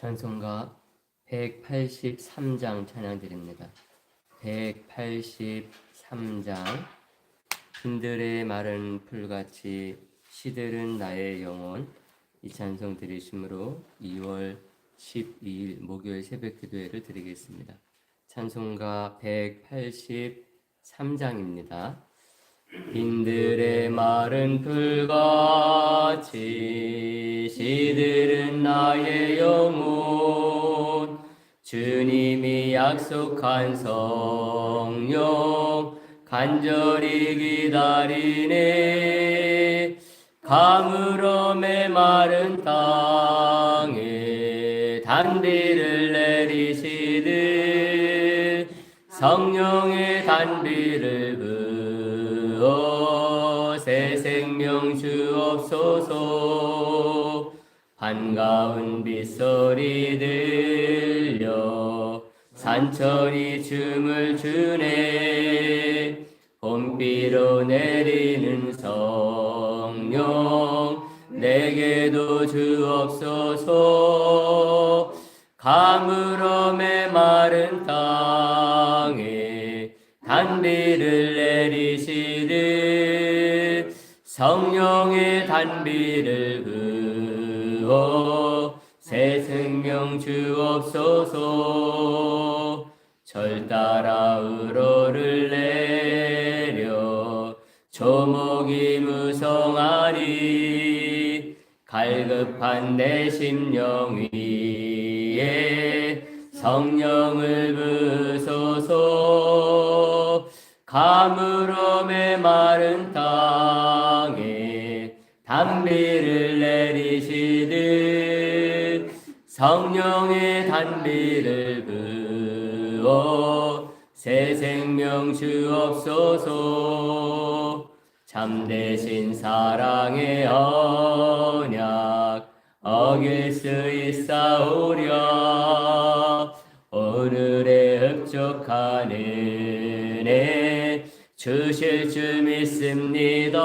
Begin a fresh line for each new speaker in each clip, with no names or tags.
찬송가 183장 찬양 드립니다. 183장 빈들의 마른 풀같이 시들은 나의 영혼 이 찬송 드리심으로 2월 12일 목요일 새벽 기도회를 드리겠습니다. 찬송가 183장입니다. 빈들의 마른 풀같이 시들은 나의 영혼. 주님이 약속한 성령 간절히 기다리네. 가물어 메마른 땅에 단비를 내리시듯 성령의 단비를 주옵소서 반가운 빗소리 들려 산천이 춤을 추네 봄비로 내리는 성령 내게도 주옵소서 가물어 메마른 땅에 단비를 내리시듯 성령의 단비를 부어 새 생명 주옵소서. 절 따라 우러를 내려 조목이 무성하니 갈급한 내 심령 위에 성령을 부소서 가물어 메마른 땅에 단비를 내리시듯 성령의 단비를 부어 새 생명 주옵소서. 참되신 사랑의 언약 어길 수 있사오랴. 오늘의 은혜 주실 줄 믿습니다.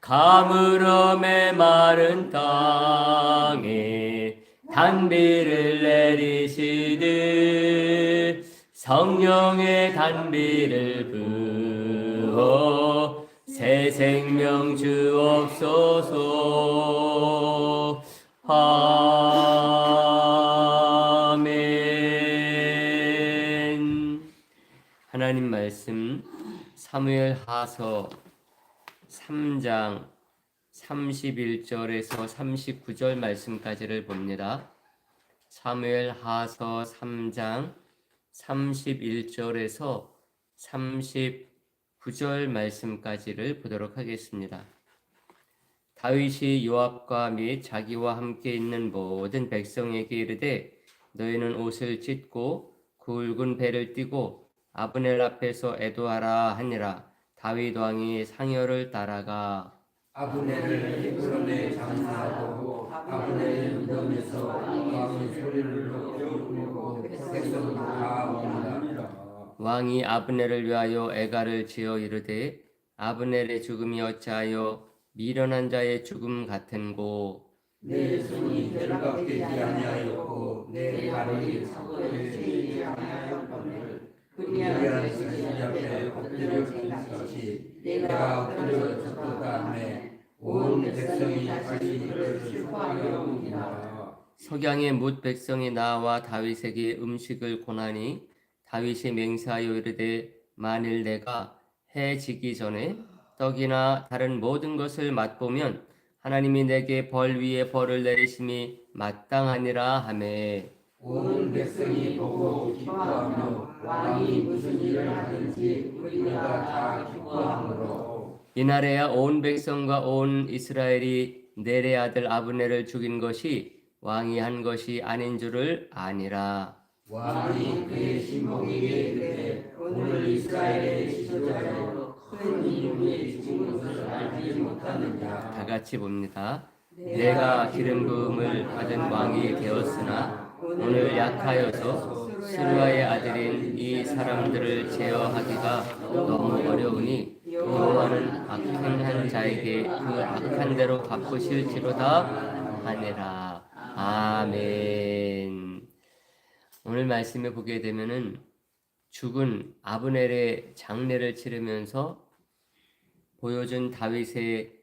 가물어 메마른 땅에 단비를 내리시듯 성령의 단비를 부어 새 생명 주옵소서. 아 하나님 말씀 사무엘 하서 3장 31절에서 39절 말씀까지를 봅니다. 사무엘 하서 3장 31절에서 39절 말씀까지를 보도록 하겠습니다. 다윗이 요압과 및 자기와 함께 있는 모든 백성에게 이르되 너희는 옷을 찢고 굵은 배를 띠고 아브넬 앞에서 애도하라 하니라 다윗 왕이 상여를 따라가
아브넬을 헤브론에 장사하고 아브넬의 무덤에서 왕의 소리를 높이고 백성이 다 옵니다.
왕이 아브넬을 위하여 애가를 지어 이르되 아브넬의 죽음이 어찌하여 미련한 자의 죽음 같은고
내 손이 되지 아니하였고 내 발이 사고에 치지 아니하였거 늘 그리한 자신 앞에 엎드려 졌듯이 내가 엎드려 졌다음에 온 백성이 다시 이를 슬퍼하여 옵니다.
석양에 뭇 백성이 나와 다윗에게 음식을 고나니 다윗이 맹세하여 이르되 만일 내가 해 지기 전에 떡이나 다른 모든 것을 맛보면 하나님이 내게 벌 위에 벌을 내리심이 마땅하니라 하매
온 백성이 보고 기뻐하며 왕이 무슨 일을 하든지 우리가 다 기뻐하므로.
이날에야 온 백성과 온 이스라엘이 내레 아들 아브넬을 죽인 것이 왕이 한 것이 아닌 줄을 아니라.
왕이 그의 신복에게 이르되 오늘 이스라엘의 지도자로 큰 이름이 죽은 것을 알지 못하느냐?
다 같이 봅니다. 내가 기름 부음을 받은 왕이 되었으나 오늘 약하여서 스루아의 아들인 이 사람들을 제어하기가 너무 어려우니 여호와는 악행한 자에게 그 악한 대로 갚으실지로다 하니라. 아멘. 오늘 말씀에 보게 되면은 죽은 아브넬의 장례를 치르면서 보여준 다윗의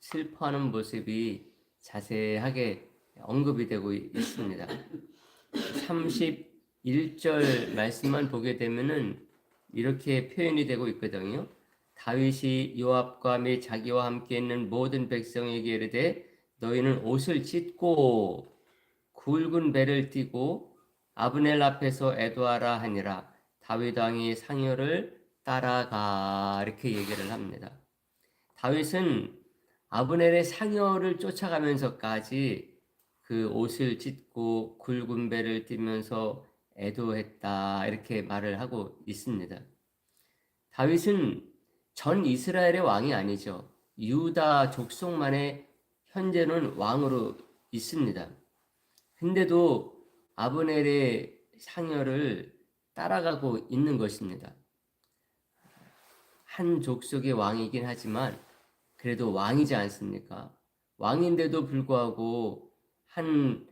슬퍼하는 모습이 자세하게 언급이 되고 있습니다. 31절 말씀만 보게 되면은 이렇게 표현이 되고 있거든요. 다윗이 요압과 및 자기와 함께 있는 모든 백성에게 이르되 너희는 옷을 찢고 굵은 배를 띠고 아브넬 앞에서 애도하라 하니라 다윗 왕이 상여를 따라가 이렇게 얘기를 합니다. 다윗은 아브넬의 상여를 쫓아가면서까지 그 옷을 찢고 굵은 배를 띠면서 애도했다 이렇게 말을 하고 있습니다. 다윗은 전 이스라엘의 왕이 아니죠. 유다 족속만의 현재는 왕으로 있습니다. 근데도 아브넬의 상여를 따라가고 있는 것입니다. 한 족속의 왕이긴 하지만 그래도 왕이지 않습니까? 왕인데도 불구하고 한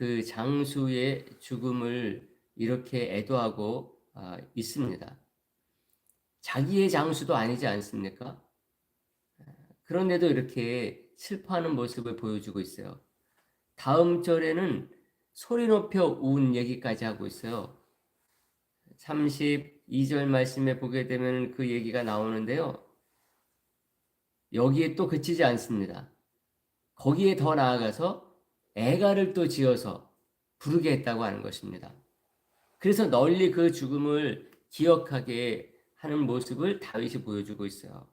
그 장수의 죽음을 이렇게 애도하고 아, 있습니다. 자기의 장수도 아니지 않습니까? 그런데도 이렇게 슬퍼하는 모습을 보여주고 있어요. 다음 절에는 소리 높여 운 얘기까지 하고 있어요. 32절 말씀에 보게 되면 그 얘기가 나오는데요. 여기에 또 그치지 않습니다. 거기에 더 나아가서 애가를 또 지어서 부르게 했다고 하는 것입니다. 그래서 널리 그 죽음을 기억하게 하는 모습을 다윗이 보여주고 있어요.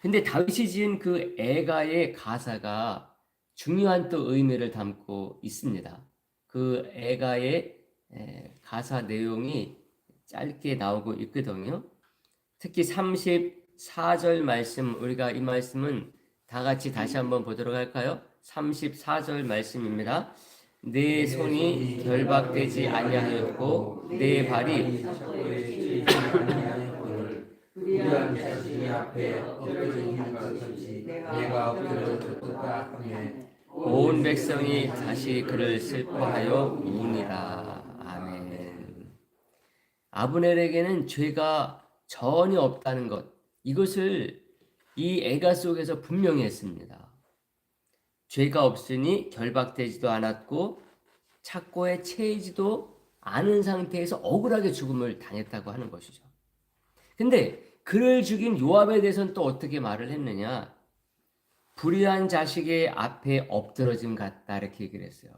근데 다윗이 지은 그 애가의 가사가 중요한 또 의미를 담고 있습니다. 그 애가의 가사 내용이 짧게 나오고 있거든요. 특히 34절 말씀, 우리가 이 말씀은 다 같이 다시 한번 보도록 할까요? 34절 말씀입니다. 내 손이 결박되지 아니하였고 내 발이
위대한 자신이 앞에 엎드러진 것이 내가 엎드러졌다 하며
온 백성이 다시 그를 슬퍼하여 우니라. 아멘. 아브넬에게는 죄가 전혀 없다는 것. 이것을 이 애가 속에서 분명히 했습니다. 죄가 없으니 결박되지도 않았고 착고에 채이지도 않은 상태에서 억울하게 죽음을 당했다고 하는 것이죠. 근데 그를 죽인 요압에 대해서는 또 어떻게 말을 했느냐? 불의한 자식의 앞에 엎드러짐 같다 이렇게 얘기를 했어요.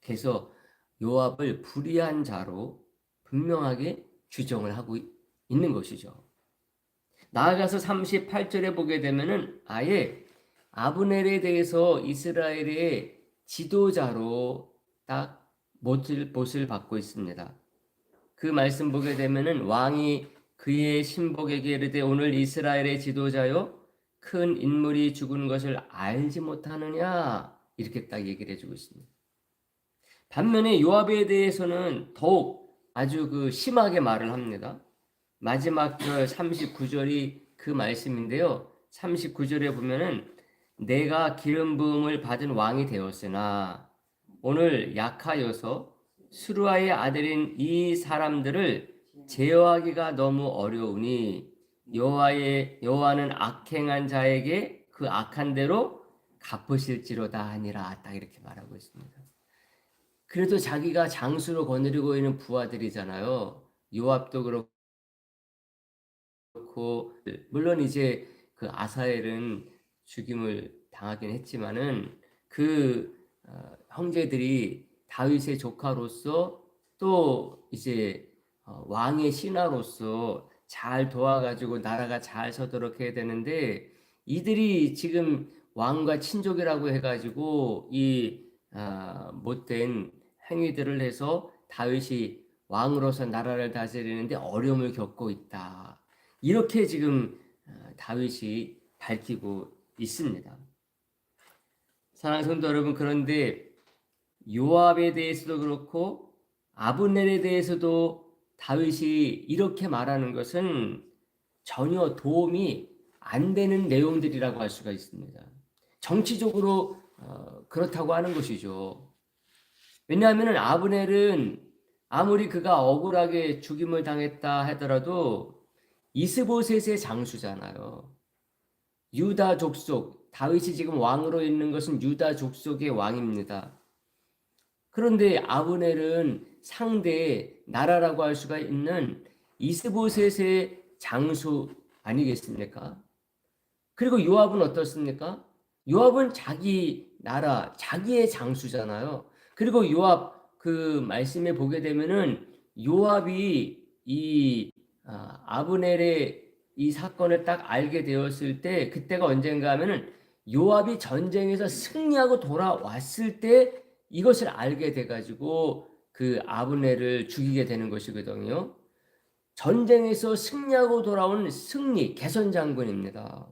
그래서 요압을 불의한 자로 분명하게 규정을 하고 있는 것이죠. 나아가서 38절에 보게 되면은 아예 아브넬에 대해서 이스라엘의 지도자로 딱 못을, 못을 받고 있습니다. 그 말씀 보게 되면은 왕이 그의 신복에게 이르되 오늘 이스라엘의 지도자요 큰 인물이 죽은 것을 알지 못하느냐 이렇게 딱 얘기를 해주고 있습니다. 반면에 요압에 대해서는 더욱 아주 그 심하게 말을 합니다. 마지막 절 39절이 그 말씀인데요. 39절에 보면은 내가 기름 부음을 받은 왕이 되었으나 오늘 약하여서 수루아의 아들인 이 사람들을 제어하기가 너무 어려우니 여호와의 여호와는 악행한 자에게 그 악한 대로 갚으실지로다 하니라 딱 이렇게 말하고 있습니다. 그래도 자기가 장수로 거느리고 있는 부하들이잖아요. 요압도 그렇고 물론 이제 그 아사엘은 죽임을 당하긴 했지만은 그 어, 형제들이 다윗의 조카로서 또 이제 어, 왕의 신하로서 잘 도와가지고 나라가 잘 서도록 해야 되는데 이들이 지금 왕과 친족이라고 해가지고 이 아, 못된 행위들을 해서 다윗이 왕으로서 나라를 다스리는데 어려움을 겪고 있다. 이렇게 지금 아, 다윗이 밝히고 있습니다. 사랑하는 성도 여러분 그런데 요압에 대해서도 그렇고 아브넬에 대해서도 다윗이 이렇게 말하는 것은 전혀 도움이 안 되는 내용들이라고 할 수가 있습니다. 정치적으로 어, 그렇다고 하는 것이죠. 왜냐하면 아브넬은 아무리 그가 억울하게 죽임을 당했다 하더라도 이스보셋의 장수잖아요. 유다 족속, 다윗이 지금 왕으로 있는 것은 유다 족속의 왕입니다. 그런데 아브넬은 상대 나라라고 할 수가 있는 이스보셋의 장수 아니겠습니까? 그리고 요압은 어떻습니까? 요압은 자기 나라, 자기의 장수잖아요. 그리고 요압 그 말씀에 보게 되면은 요압이 이 아, 아브넬의 이 사건을 딱 알게 되었을 때 그때가 언젠가 하면은 요압이 전쟁에서 승리하고 돌아왔을 때 이것을 알게 돼 가지고 그 아브넬을 죽이게 되는 것이거든요. 전쟁에서 승리하고 돌아온 승리 개선 장군입니다.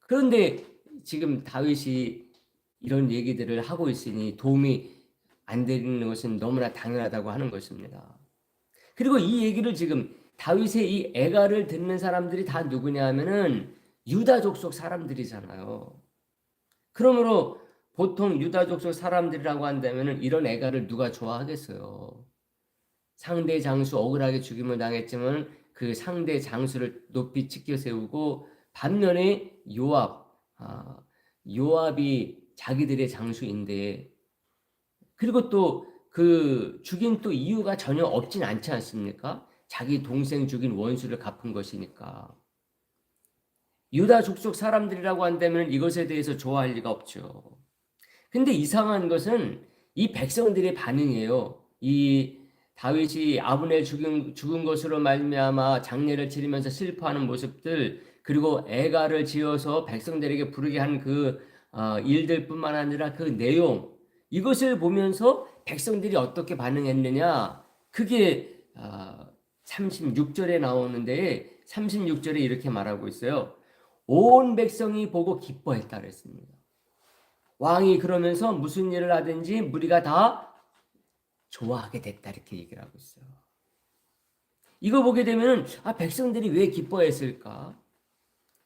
그런데 지금 다윗이 이런 얘기들을 하고 있으니 도움이 안 되는 것은 너무나 당연하다고 하는 것입니다. 그리고 이 얘기를 지금 다윗의 이 애가를 듣는 사람들이 다 누구냐 하면은 유다 족 속 사람들이잖아요. 그러므로 보통 유다 족 속 사람들이라고 한다면은 이런 애가를 누가 좋아하겠어요. 상대 장수 억울하게 죽임을 당했지만 그 상대 장수를 높이 치켜 세우고 반면에 요압, 아, 요압이 자기들의 장수인데 그리고 또 그 죽인 또 이유가 전혀 없진 않지 않습니까? 자기 동생 죽인 원수를 갚은 것이니까. 유다 족속 사람들이라고 한다면 이것에 대해서 좋아할 리가 없죠. 근데 이상한 것은 이 백성들의 반응이에요. 이 다윗이 아브넬 죽은, 죽은 것으로 말미암아 장례를 치르면서 슬퍼하는 모습들 그리고 애가를 지어서 백성들에게 부르게 한그 어, 일들뿐만 아니라 그 내용 이것을 보면서 백성들이 어떻게 반응했느냐 그게 어, 36절에 나오는데 36절에 이렇게 말하고 있어요. 온 백성이 보고 기뻐했다 그랬습니다. 왕이 그러면서 무슨 일을 하든지 무리가 다 좋아하게 됐다 이렇게 얘기를 하고 있어요. 이거 보게 되면 아 백성들이 왜 기뻐했을까?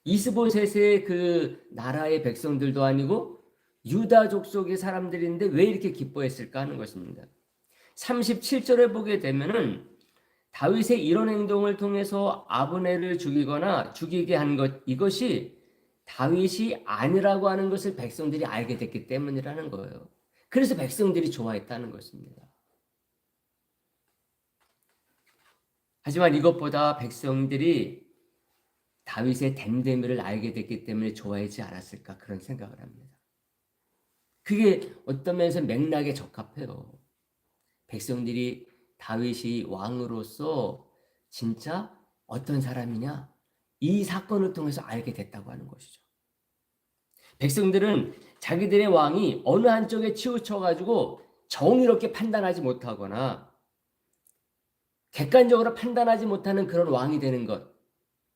이스보셋의 그 나라의 백성들도 아니고 유다 족속의 사람들인데 왜 이렇게 기뻐했을까 하는 것입니다. 37절에 보게 되면은 다윗의 이런 행동을 통해서 아브넬을 죽이거나 죽이게 한 것 이것이 다윗이 아니라고 하는 것을 백성들이 알게 됐기 때문이라는 거예요. 그래서 백성들이 좋아했다는 것입니다. 하지만 이것보다 백성들이 다윗의 댐데미를 알게 됐기 때문에 좋아하지 않았을까 그런 생각을 합니다. 그게 어떤 면에서 맥락에 적합해요. 백성들이 다윗이 왕으로서 진짜 어떤 사람이냐 이 사건을 통해서 알게 됐다고 하는 것이죠. 백성들은 자기들의 왕이 어느 한쪽에 치우쳐 가지고 정의롭게 판단하지 못하거나 객관적으로 판단하지 못하는 그런 왕이 되는 것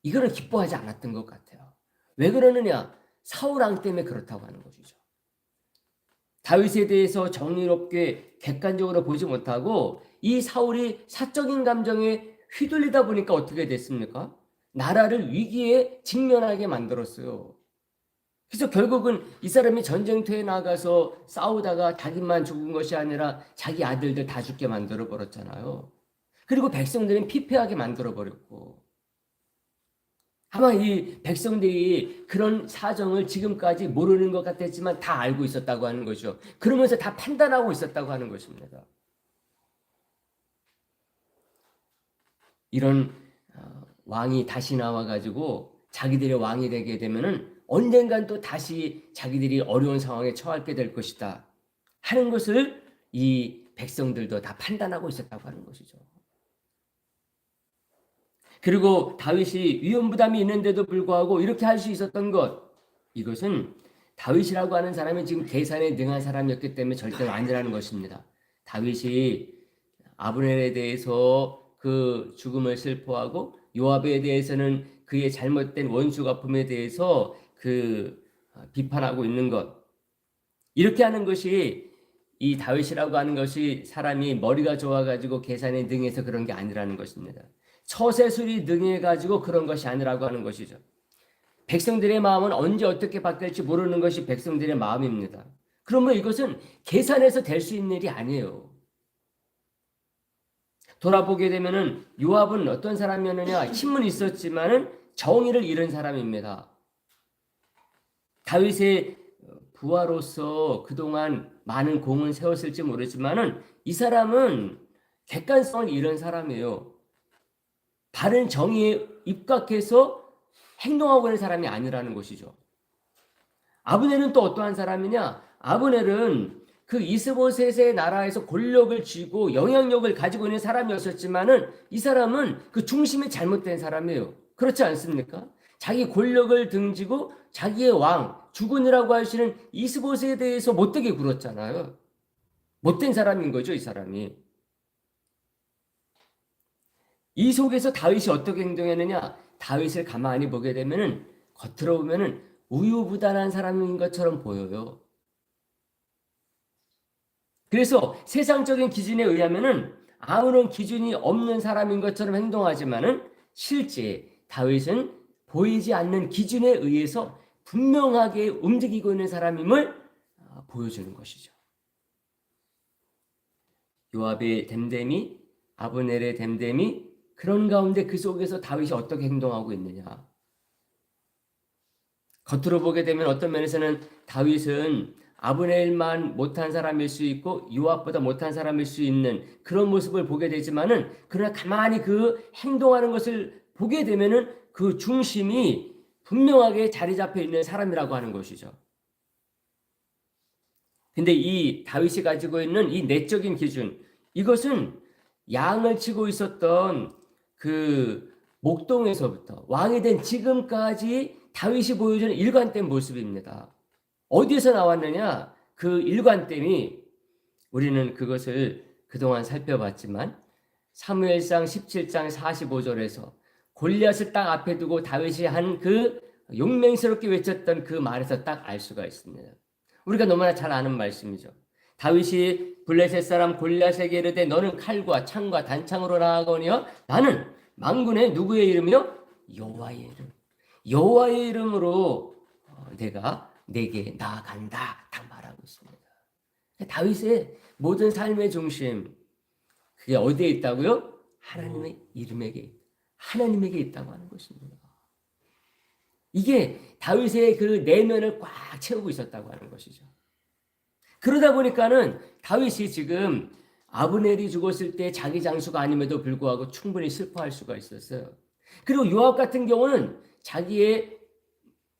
이거를 기뻐하지 않았던 것 같아요. 왜 그러느냐? 사울 왕 때문에 그렇다고 하는 것이죠. 다윗에 대해서 정의롭게 객관적으로 보지 못하고 이 사울이 사적인 감정에 휘둘리다 보니까 어떻게 됐습니까? 나라를 위기에 직면하게 만들었어요. 그래서 결국은 이 사람이 전쟁터에 나가서 싸우다가 자기만 죽은 것이 아니라 자기 아들들 다 죽게 만들어 버렸잖아요. 그리고 백성들은 피폐하게 만들어 버렸고. 아마 이 백성들이 그런 사정을 지금까지 모르는 것 같았지만 다 알고 있었다고 하는 거죠. 그러면서 다 판단하고 있었다고 하는 것입니다. 이런 어, 왕이 다시 나와가지고 자기들의 왕이 되게 되면은 언젠간 또 다시 자기들이 어려운 상황에 처하게 될 것이다 하는 것을 이 백성들도 다 판단하고 있었다고 하는 것이죠. 그리고 다윗이 위험 부담이 있는데도 불구하고 이렇게 할 수 있었던 것 이것은 다윗이라고 하는 사람이 지금 계산에 능한 사람이었기 때문에 절대 아니라는 것입니다. 다윗이 아브넬에 대해서 그 죽음을 슬퍼하고 요압에 대해서는 그의 잘못된 원수 갚음에 대해서 그 비판하고 있는 것 이렇게 하는 것이 이 다윗이라고 하는 것이 사람이 머리가 좋아가지고 계산에 능해서 그런 게 아니라는 것입니다. 처세술이 능해가지고 그런 것이 아니라고 하는 것이죠. 백성들의 마음은 언제 어떻게 바뀔지 모르는 것이 백성들의 마음입니다. 그러면 이것은 계산해서 될 수 있는 일이 아니에요. 돌아보게 되면은 요압은 어떤 사람이었느냐? 힘은 있었지만은 정의를 잃은 사람입니다. 다윗의 부하로서 그동안 많은 공은 세웠을지 모르지만은 이 사람은 객관성을 잃은 사람이에요. 바른 정의에 입각해서 행동하고 있는 사람이 아니라는 것이죠. 아브넬은 또 어떠한 사람이냐? 아브넬은 그 이스보셋의 나라에서 권력을 쥐고 영향력을 가지고 있는 사람이었었지만은 이 사람은 그 중심이 잘못된 사람이에요. 그렇지 않습니까? 자기 권력을 등지고 자기의 왕, 주군이라고 하시는 이스보셋에 대해서 못되게 굴었잖아요. 못된 사람인 거죠, 이 사람이. 이 속에서 다윗이 어떻게 행동했느냐? 다윗을 가만히 보게 되면은 겉으로 보면은 우유부단한 사람인 것처럼 보여요. 그래서 세상적인 기준에 의하면은 아무런 기준이 없는 사람인 것처럼 행동하지만은 실제 다윗은 보이지 않는 기준에 의해서 분명하게 움직이고 있는 사람임을 아, 보여주는 것이죠. 요압의 댐댐이 아브넬의 댐댐이 그런 가운데 그 속에서 다윗이 어떻게 행동하고 있느냐. 겉으로 보게 되면 어떤 면에서는 다윗은 아브넬만 못한 사람일 수 있고 요압보다 못한 사람일 수 있는 그런 모습을 보게 되지만은 그러나 가만히 그 행동하는 것을 보게 되면은 그 중심이 분명하게 자리 잡혀 있는 사람이라고 하는 것이죠. 근데 이 다윗이 가지고 있는 이 내적인 기준 이것은 양을 치고 있었던 그 목동에서부터 왕이 된 지금까지 다윗이 보여주는 일관된 모습입니다. 어디에서 나왔느냐? 그 일관됨이 우리는 그것을 그동안 살펴봤지만 사무엘상 17장 45절에서 골리앗을 딱 앞에 두고 다윗이 한 그 용맹스럽게 외쳤던 그 말에서 딱 알 수가 있습니다. 우리가 너무나 잘 아는 말씀이죠. 다윗이 블레셋 사람 골리앗에게 이르되 너는 칼과 창과 단창으로 나아가거니와 나는 망군의 누구의 이름이요? 여호와의 이름. 여호와의 이름으로 어, 내가 내게 나아간다. 딱 말하고 있습니다. 다윗의 모든 삶의 중심 그게 어디에 있다고요? 하나님의 이름에게 하나님에게 있다고 하는 것입니다. 이게 다윗의 그 내면을 꽉 채우고 있었다고 하는 것이죠. 그러다 보니까는 다윗이 지금 아브넬이 죽었을 때 자기 장수가 아님에도 불구하고 충분히 슬퍼할 수가 있었어요. 그리고 요압 같은 경우는 자기의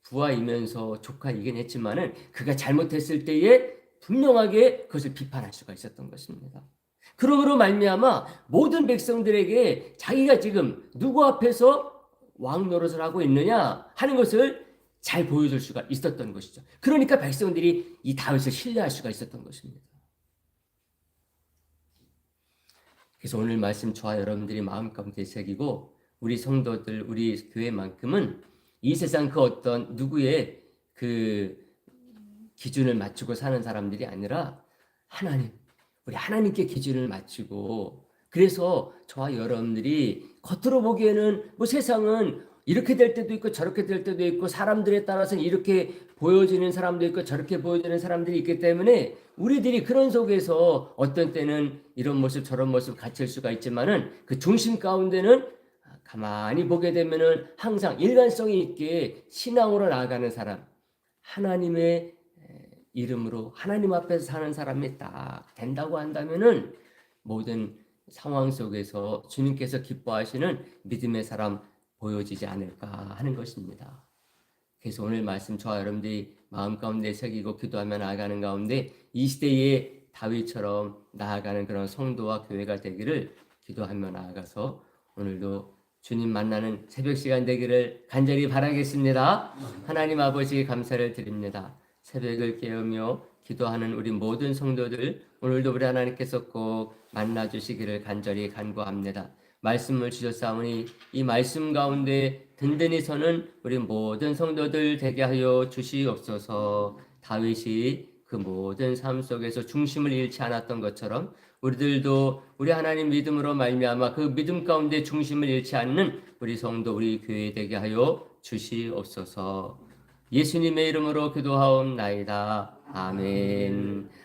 부하이면서 조카이긴 했지만은 그가 잘못했을 때에 분명하게 그것을 비판할 수가 있었던 것입니다. 그러므로 말미암아 모든 백성들에게 자기가 지금 누구 앞에서 왕 노릇을 하고 있느냐 하는 것을 잘 보여줄 수가 있었던 것이죠. 그러니까 백성들이 이 다윗을 신뢰할 수가 있었던 것입니다. 그래서 오늘 말씀 저와 여러분들이 마음 가운데 새기고 우리 성도들 우리 교회만큼은 이 세상 그 어떤 누구의 그 기준을 맞추고 사는 사람들이 아니라 하나님 우리 하나님께 기준을 맞추고 그래서 저와 여러분들이 겉으로 보기에는 뭐 세상은 이렇게 될 때도 있고 저렇게 될 때도 있고 사람들에 따라서는 이렇게 보여지는 사람도 있고 저렇게 보여지는 사람들이 있기 때문에 우리들이 그런 속에서 어떤 때는 이런 모습 저런 모습 갖출 수가 있지만은 그 중심 가운데는 가만히 보게 되면은 항상 일관성이 있게 신앙으로 나아가는 사람 하나님의 이름으로 하나님 앞에서 사는 사람이 딱 된다고 한다면은 모든 상황 속에서 주님께서 기뻐하시는 믿음의 사람 보여지지 않을까 하는 것입니다. 그래서 오늘 말씀 저와 여러분들이 마음 가운데 새기고 기도하며 나아가는 가운데 이 시대에 다윗처럼 나아가는 그런 성도와 교회가 되기를 기도하며 나아가서 오늘도 주님 만나는 새벽 시간 되기를 간절히 바라겠습니다. 하나님 아버지 감사를 드립니다. 새벽을 깨우며 기도하는 우리 모든 성도들 오늘도 우리 하나님께서 꼭 만나 주시기를 간절히 간구합니다. 말씀을 주셨사오니 이 말씀 가운데 든든히 서는 우리 모든 성도들 되게 하여 주시옵소서. 다윗이 그 모든 삶 속에서 중심을 잃지 않았던 것처럼 우리들도 우리 하나님 믿음으로 말미암아 그 믿음 가운데 중심을 잃지 않는 우리 성도 우리 교회 되게 하여 주시옵소서. 예수님의 이름으로 기도하옵나이다. 아멘.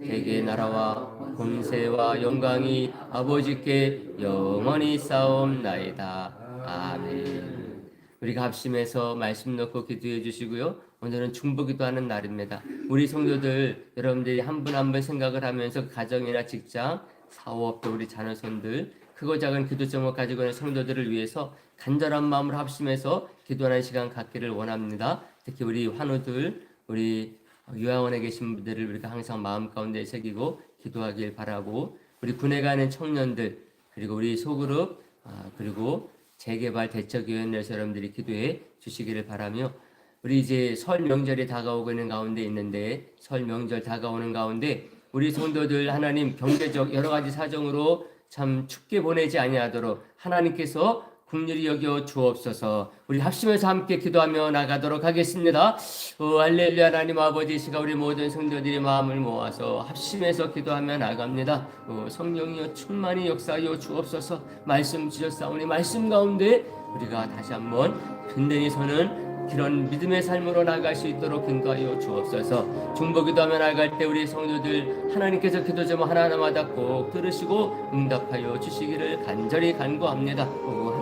대개 나라와 권세와 영광이 아버지께 영원히 싸움나이다. 아멘. 우리가 합심해서 말씀 놓고 기도해 주시고요. 오늘은 중보기도하는 날입니다. 우리 성도들 여러분들이 한 분 한 분 생각을 하면서 가정이나 직장, 사업 또 우리 자녀손들 크고 작은 기도 제목 가지고 있는 성도들을 위해서 간절한 마음으로 합심해서 기도하는 시간 갖기를 원합니다. 특히 우리 환우들, 우리 요양원에 계신 분들을 우리가 항상 마음 가운데 새기고 기도하길 바라고 우리 군에 가는 청년들 그리고 우리 소그룹 아, 그리고 재개발 대책위원회에서 여러분들이 기도해 주시기를 바라며 우리 이제 설 명절이 다가오고 있는 가운데 있는데 설 명절 다가오는 가운데 우리 성도들 하나님 경제적 여러 가지 사정으로 참 춥게 보내지 아니하도록 하나님께서 국률이 여겨 주옵소서. 우리 합심해서 함께 기도하며 나가도록 하겠습니다. 오, 할렐루야 하나님 아버지 시가 우리 모든 성도들이 마음을 모아서 합심해서 기도하며 나갑니다. 오, 성령이여 충만히 역사하여 주옵소서. 말씀 주셨사오니 말씀 가운데 우리가 다시 한번 든든히 서는 그런 믿음의 삶으로 나갈 수 있도록 근거하여 주옵소서. 중보기도하며 나갈 때 우리 성도들 하나님께서 기도 제목 하나하나마다 꼭 들으시고 응답하여 주시기를 간절히 간구합니다. 오,